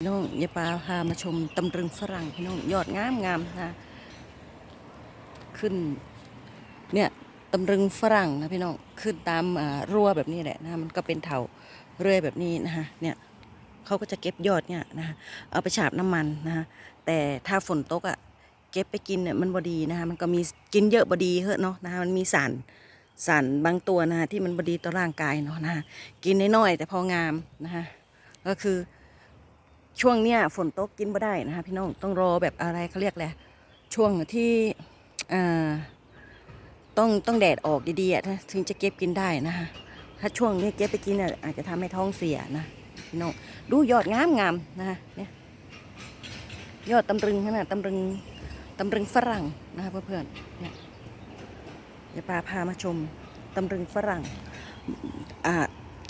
พี่น้องยายปาพามาชมตำรึงฝรั่งพี่น้องยอดงามงามนะขึ้นเนี่ยตำรึงฝรั่งนะพี่น้องขึ้นตามรั้วแบบนี้แหละนะมันก็เป็นเถาเรื่อยแบบนี้นะคะเนี่ยเขาก็จะเก็บยอดเนี่ยนะเอาไปฉาบน้ำมันนะคะแต่ถ้าฝนตกอะ่ะเก็บไปกินเนี่ยมันบดีนะคะมันก็มีกินเยอะบดีเหอะเนาะนะคะมันมีสารสารบางตัวนะคะที่มันบดีต่อร่างกายเนาะนะคะกินน้อยๆแต่พองามนะคะก็คือ ช่วงเนี้ยฝนตกกินบ่ได้นะคะพี่น้องต้องรอแบบอะไรเขาเรียกแหละช่วงที่ต้องต้องแดดออกดีๆถึงจะเก็บกินได้นะคะถ้าช่วงนี้เก็บไปกินอาจจะทำให้ท้องเสียนะพี่น้องดูยอดงามงามๆนะคะเนี่ยยอดตำรึงขนาดตำรึงตำรึงฝรั่งนะคะเพื่อนๆเนี่ยเดี๋ยวปาพามาชมตำรึงฝรั่งอ่า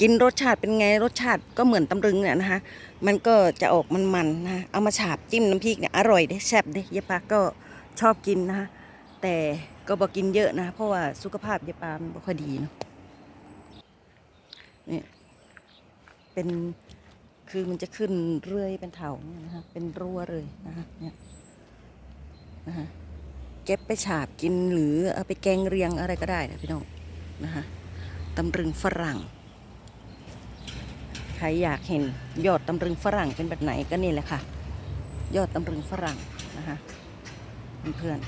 กินรสชาติเป็นไงรสชาติก็เหมือนตำรึงเนี่ยนะคะ มันก็จะออกมันๆนะเอามาฉาบจิ้มน้ำพริกเนี่ยอร่อยเด้แซ่บเด้ยายปาก็ชอบกินนะคะแต่ก็บอกกินเยอะนะ เพราะว่าสุขภาพยายปามันบ่ค่อยดีเนาะนี่เป็นคือมันจะขึ้นเรื่อยเป็นเถาเนี่ยนะคะเป็นรั่วเลยนะคะเนี่ยนะคะเก็บไปฉาบกินหรือเอาไปแกงเรียงอะไรก็ได้นะพี่น้องนะคะตำรึงฝรั่ง ใครอยากเห็นยอดตำรึงฝรั่งเป็นแบบไหนก็นี่แหละค่ะ ยอดตำรึงฝรั่งนะคะเพื่อน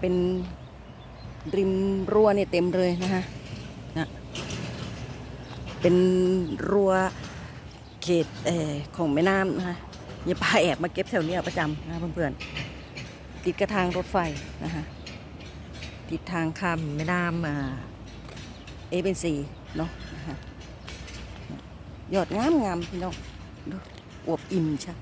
เป็นริมรั้วเนี่ยเต็มเลยนะคะนะเป็นรั้วเขตเออของแม่น้ำนะคะอย่าพาแอบมาเก็บแถวเนี้ยประจำนะเพื่อนๆติดกระทางรถไฟนะคะติดทางข้ามแม่น้ำอ่าเอเบนซีเนาะนะคะ ยอดงามงามพี่น้องดูอวบอิ่มใช่